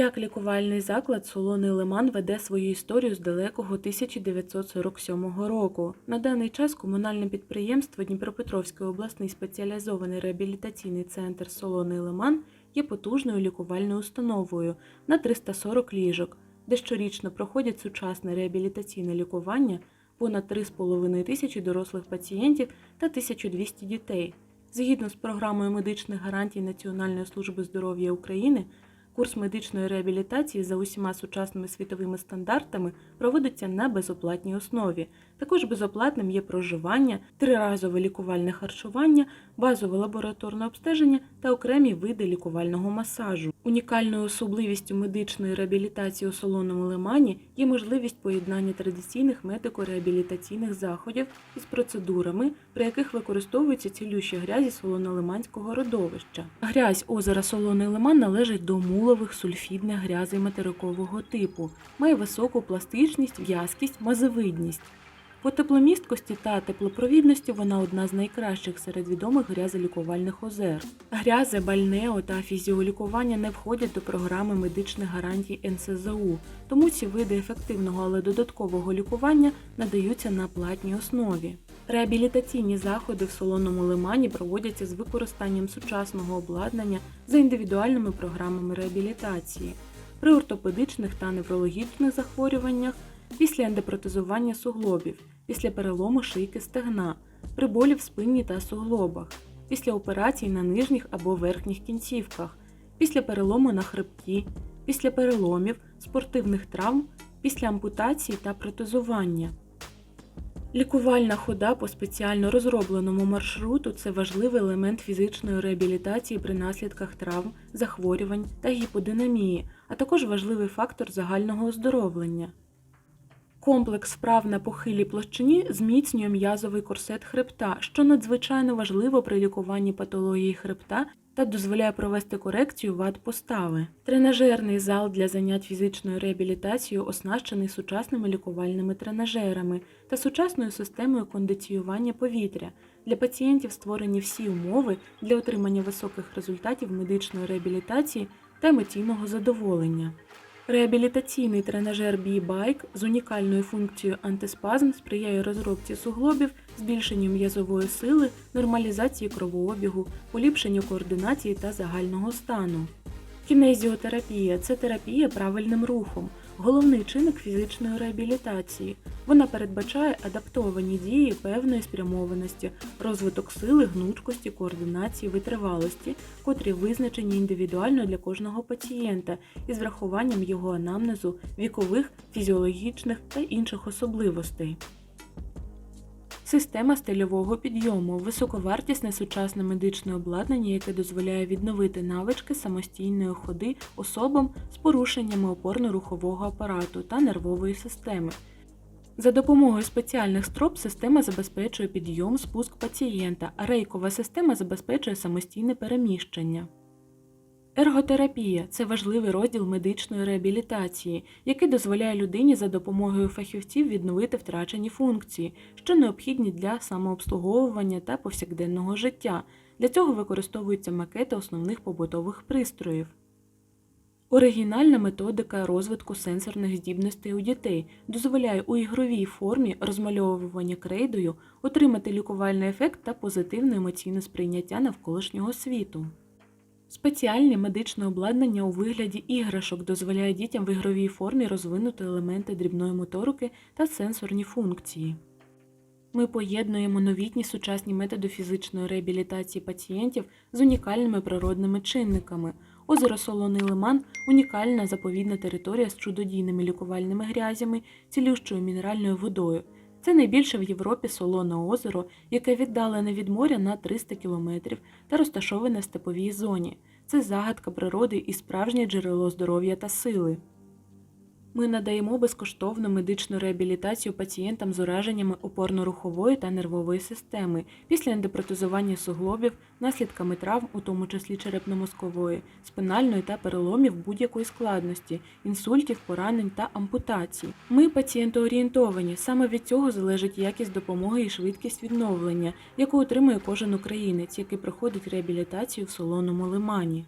Як лікувальний заклад Солоний Лиман веде свою історію з далекого 1947 року. На даний час комунальне підприємство Дніпропетровський обласний спеціалізований реабілітаційний центр Солоний Лиман є потужною лікувальною установою на 340 ліжок, де щорічно проходять сучасне реабілітаційне лікування понад 3,5 тисячі дорослих пацієнтів та 1200 дітей. Згідно з програмою медичних гарантій Національної служби здоров'я України, Курс медичної реабілітації за усіма сучасними світовими стандартами проводиться на безоплатній основі. Також безоплатним є проживання, триразове лікувальне харчування, базове лабораторне обстеження та окремі види лікувального масажу. Унікальною особливістю медичної реабілітації у солоному лимані є можливість поєднання традиційних медико-реабілітаційних заходів із процедурами, при яких використовуються цілющі грязі солонолиманського родовища. Грязь озера Солоний Лиман належить до мулових сульфідних грязей материкового типу, має високу пластичність, в'язкість, мазевидність. По тепломісткості та теплопровідності вона одна з найкращих серед відомих грязелікувальних озер. Грязи, бальнео та фізіолікування не входять до програми медичних гарантій НСЗУ, тому ці види ефективного, але додаткового лікування надаються на платній основі. Реабілітаційні заходи в солоному лимані проводяться з використанням сучасного обладнання за індивідуальними програмами реабілітації. При ортопедичних та неврологічних захворюваннях після ендопротезування суглобів, після перелому шийки стегна, при болі в спині та суглобах, після операцій на нижніх або верхніх кінцівках, після перелому на хребті, після переломів, спортивних травм, після ампутації та протезування. Лікувальна хода по спеціально розробленому маршруту це важливий елемент фізичної реабілітації при наслідках травм, захворювань та гіподинамії, а також важливий фактор загального оздоровлення. Комплекс вправ на похилій площині зміцнює м'язовий корсет хребта, що надзвичайно важливо при лікуванні патології хребта та дозволяє провести корекцію вад постави. Тренажерний зал для занять фізичною реабілітацією оснащений сучасними лікувальними тренажерами та сучасною системою кондиціювання повітря. Для пацієнтів створені всі умови для отримання високих результатів медичної реабілітації та емоційного задоволення. Реабілітаційний тренажер B-Bike з унікальною функцією антиспазм сприяє розробці суглобів, збільшенню м'язової сили, нормалізації кровообігу, поліпшенню координації та загального стану. Кінезіотерапія це терапія правильним рухом, головний чинник фізичної реабілітації. Вона передбачає адаптовані дії певної спрямованості, розвиток сили, гнучкості, координації, витривалості, котрі визначені індивідуально для кожного пацієнта із врахуванням його анамнезу, вікових, фізіологічних та інших особливостей. Система стильового підйому високовартісне сучасне медичне обладнання, яке дозволяє відновити навички самостійної ходи особам з порушеннями опорно-рухового апарату та нервової системи. За допомогою спеціальних строп система забезпечує підйом, спуск пацієнта, а рейкова система забезпечує самостійне переміщення. Ерготерапія це важливий розділ медичної реабілітації, який дозволяє людині за допомогою фахівців відновити втрачені функції, що необхідні для самообслуговування та повсякденного життя. Для цього використовуються макети основних побутових пристроїв. Оригінальна методика розвитку сенсорних здібностей у дітей дозволяє у ігровій формі розмальовування крейдою отримати лікувальний ефект та позитивне емоційне сприйняття навколишнього світу. Спеціальне медичне обладнання у вигляді іграшок дозволяє дітям в ігровій формі розвинути елементи дрібної моторики та сенсорні функції. Ми поєднуємо новітні сучасні методи фізичної реабілітації пацієнтів з унікальними природними чинниками. Озеро Солоний Лиман унікальна заповідна територія з чудодійними лікувальними грязями, цілющою мінеральною водою. Це найбільше в Європі солоне озеро, яке віддалене від моря на 300 кілометрів та розташоване в степовій зоні. Це загадка природи і справжнє джерело здоров'я та сили. Ми надаємо безкоштовну медичну реабілітацію пацієнтам з ураженнями опорно-рухової та нервової системи після ендопротезування суглобів, наслідками травм, у тому числі черепно-мозкової, спинальної та переломів будь-якої складності, інсультів, поранень та ампутацій. Ми пацієнтоорієнтовані. Саме від цього залежить якість допомоги і швидкість відновлення, яку отримує кожен українець, який проходить реабілітацію в солоному лимані.